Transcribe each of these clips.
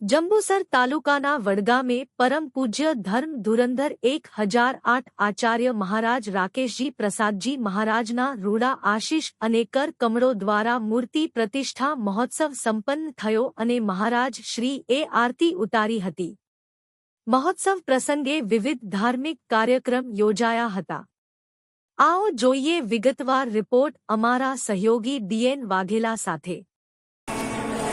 જંબુસર તાલુકાના વડગામે પરમ પૂજ્ય ધર્મ ધુરંધર એક હજાર આઠ આચાર્ય મહારાજ રાકેશજી પ્રસાદજી મહારાજના રૂડા આશીષ અને કર કમળો દ્વારા મૂર્તિ પ્રતિષ્ઠા મહોત્સવ સંપન્ન થયો અને મહારાજ શ્રી એ આરતી ઉતારી હતી. મહોત્સવ પ્રસંગે વિવિધ ધાર્મિક કાર્યક્રમ યોજાયા હતા. આવો જોઈએ વિગતવાર રિપોર્ટ અમારા સહયોગી ડીએન વાઘેલા સાથે.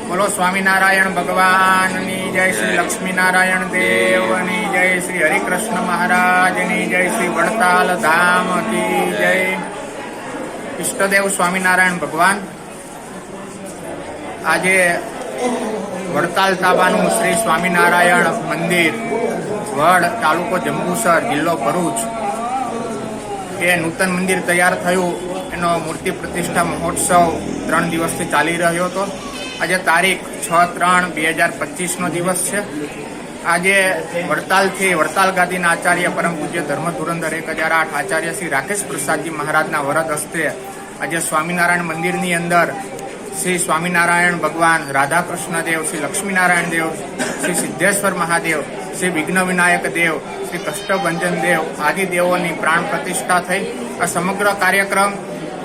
બોલો સ્વામિનારાયણ ભગવાનની જય શ્રી લક્ષ્મીનારાયણ દેવની જય શ્રી હરિકૃષ્ણ મહારાજની જય શ્રી વડતાલ ધામ કી જય. ઈષ્ટદેવ સ્વામિનારાયણ ભગવાન, આજે વડતાલ તાબાનું શ્રી સ્વામિનારાયણ મંદિર, વડ તાલુકો જંબુસર, જિલ્લો ભરૂચ. એ નૂતન મંદિર તૈયાર થયું. એનો મૂર્તિ પ્રતિષ્ઠા મહોત્સવ ત્રણ દિવસથી ચાલી રહ્યો હતો. આજે તારીખ છ ત્રણ બે હજાર પચીસનો દિવસ છે. આજે વડતાલથી વડતાલ ગાદીના આચાર્ય પરમ પૂજ્ય ધર્મ ધુરંધર એક હજાર આઠ આચાર્ય શ્રી રાકેશ પ્રસાદજી મહારાજના વરદ હસ્તે આજે સ્વામિનારાયણ મંદિરની અંદર શ્રી સ્વામિનારાયણ ભગવાન રાધા કૃષ્ણદેવ શ્રી લક્ષ્મીનારાયણ દેવ, શ્રી સિદ્ધેશ્વર મહાદેવ, શ્રી વિઘ્ન વિનાયક દેવ, શ્રી કષ્ટભંજન દેવ આદિ દેવોની પ્રાણ પ્રતિષ્ઠા થઈ. આ સમગ્ર કાર્યક્રમ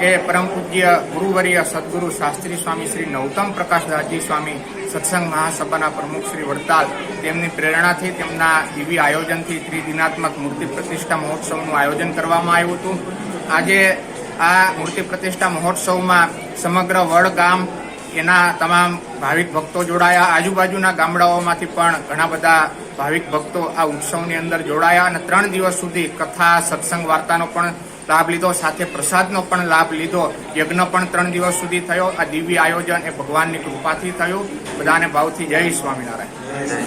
એ પરમ પૂજ્ય ગુરુવર્ય સદગુરુ શાસ્ત્રી સ્વામી શ્રી નૌતમ પ્રકાશદાસજી સ્વામી સત્સંગ મહાસભાના પ્રમુખ શ્રી વડતાલ, તેમની પ્રેરણાથી તેમના દિવ્ય આયોજનથી ત્રિદિનાત્મક મૂર્તિ પ્રતિષ્ઠા મહોત્સવનું આયોજન કરવામાં આવ્યું હતું. આજે આ મૂર્તિ પ્રતિષ્ઠા મહોત્સવમાં સમગ્ર વડ ગામ, એના તમામ ભાવિક ભક્તો જોડાયા. આજુબાજુના ગામડાઓમાંથી પણ ઘણા બધા ભાવિક ભક્તો આ ઉત્સવની અંદર જોડાયા અને ત્રણ દિવસ સુધી કથા, સત્સંગ, વાર્તાનો પણ લાભ લીધો. સાથે પ્રસાદનો પણ લાભ લીધો. યજ્ઞ પણ ત્રણ દિવસ સુધી થયો. આ દિવ્ય આયોજન એ ભગવાનની કૃપાથી થયું. બધાને ભાવથી જય સ્વામિનારાયણ.